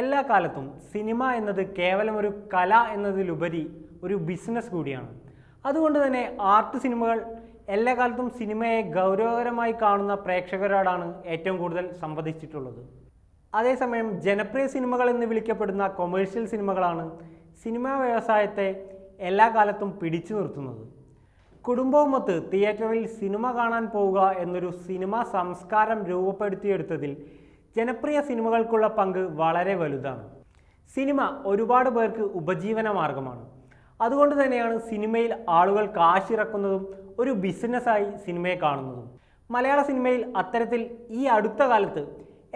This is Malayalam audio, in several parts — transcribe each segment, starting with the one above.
എല്ലാ കാലത്തും സിനിമ എന്നത് കേവലം ഒരു കല എന്നതിലുപരി ഒരു ബിസിനസ് കൂടിയാണ്. അതുകൊണ്ട് തന്നെ ആർട്ട് സിനിമകൾ എല്ലാ കാലത്തും സിനിമയെ ഗൗരവകരമായി കാണുന്ന പ്രേക്ഷകരോടാണ് ഏറ്റവും കൂടുതൽ സംവദിച്ചിട്ടുള്ളത്. അതേസമയം ജനപ്രിയ സിനിമകൾ എന്ന് വിളിക്കപ്പെടുന്ന കൊമേഴ്ഷ്യൽ സിനിമകളാണ് സിനിമാ വ്യവസായത്തെ എല്ലാ കാലത്തും പിടിച്ചു നിർത്തുന്നത്. കുടുംബവുമൊത്ത് തിയേറ്ററിൽ സിനിമ കാണാൻ പോവുക എന്നൊരു സിനിമാ സംസ്കാരം രൂപപ്പെടുത്തിയെടുത്തതിൽ ജനപ്രിയ സിനിമകൾക്കുള്ള പങ്ക് വളരെ വലുതാണ്. സിനിമ ഒരുപാട് പേർക്ക് ഉപജീവന മാർഗമാണ്. അതുകൊണ്ട് തന്നെയാണ് സിനിമയിൽ ആളുകൾ കാശിറക്കുന്നതും ഒരു ബിസിനസ്സായി സിനിമയെ കാണുന്നതും. മലയാള സിനിമയിൽ അത്തരത്തിൽ ഈ അടുത്ത കാലത്ത്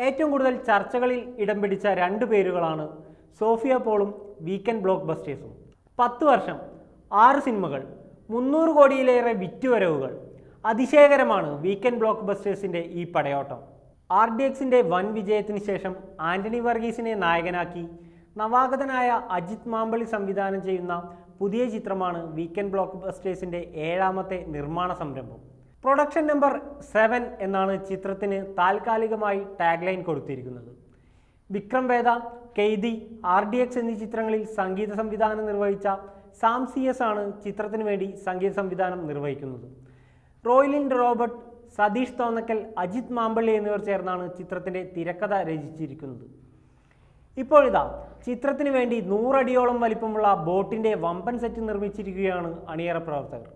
ഏറ്റവും കൂടുതൽ ചർച്ചകളിൽ ഇടം പിടിച്ച രണ്ട് പേരുകളാണ് സോഫിയ പോളും വീക്കെൻഡ് ബ്ലോക്ക് ബസ്റ്റേഴ്സും പത്ത് വർഷം ആറ് സിനിമകൾ മുന്നൂറ് കോടിയിലേറെ വിറ്റുവരവുകൾ. അതിശയകരമാണ് വീക്കെൻഡ് ബ്ലോക്ക് ബസ്റ്റേഴ്സിന്റെ ഈ പടയോട്ടം. ആർ ഡി എക്സിന്റെ വൻ വിജയത്തിന് ശേഷം ആന്റണി വർഗീസിനെ നായകനാക്കി നവാഗതനായ അജിത് മാമ്പളി സംവിധാനം ചെയ്യുന്ന പുതിയ ചിത്രമാണ് വീക്കെൻഡ് ബ്ലോക്ക് ബസ്റ്റേഴ്സിന്റെ ഏഴാമത്തെ നിർമ്മാണ സംരംഭം. പ്രൊഡക്ഷൻ നമ്പർ സെവൻ എന്നാണ് ചിത്രത്തിന് താൽക്കാലികമായി ടാഗ്ലൈൻ കൊടുത്തിരിക്കുന്നത്. Vikram Vedha Kaithi R D X എന്നീ ചിത്രങ്ങളിൽ സംഗീത സംവിധാനം നിർവഹിച്ച സാംസിയസ് ആണ് ചിത്രത്തിന് വേണ്ടി സംഗീത സംവിധാനം നിർവഹിക്കുന്നത്. റോയ്ലിൻ റോബർട്ട് സതീഷ് തോന്നക്കൽ അജിത് മാമ്പള്ളി എന്നിവർ ചേർന്നാണ് ചിത്രത്തിന്റെ തിരക്കഥ രചിച്ചിരിക്കുന്നത്. ഇപ്പോഴിതാ ചിത്രത്തിന് വേണ്ടി നൂറടിയോളം വലിപ്പമുള്ള ബോട്ടിന്റെ വമ്പൻ സെറ്റ് നിർമ്മിച്ചിരിക്കുകയാണ് അണിയറ പ്രവർത്തകർ.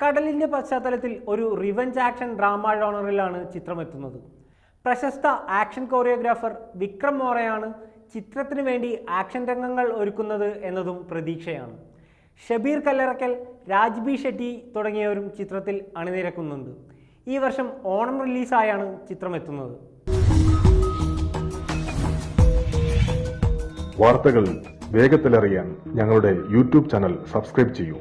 കടലിന്റെ പശ്ചാത്തലത്തിൽ ഒരു റിവഞ്ച് ആക്ഷൻ ഡ്രാമ ഡോണറിലാണ് ചിത്രമെത്തുന്നത്. പ്രശസ്ത ആക്ഷൻ കോറിയോഗ്രാഫർ വിക്രം മോറയാണ് ചിത്രത്തിന് വേണ്ടി ആക്ഷൻ രംഗങ്ങൾ ഒരുക്കുന്നത് എന്നതും പ്രതീക്ഷയാണ്. ഷബീർ കല്ലറക്കൽ രാജ്ബി ഷെട്ടി തുടങ്ങിയവരും ചിത്രത്തിൽ അണിനിരക്കുന്നുണ്ട്. ഈ വർഷം ഓണം റിലീസായാണ് ചിത്രം എത്തുന്നത് വാർത്തകൾ വേഗത്തിലറിയാൻ ഞങ്ങളുടെ യൂട്യൂബ് ചാനൽ സബ്സ്ക്രൈബ് ചെയ്യൂ.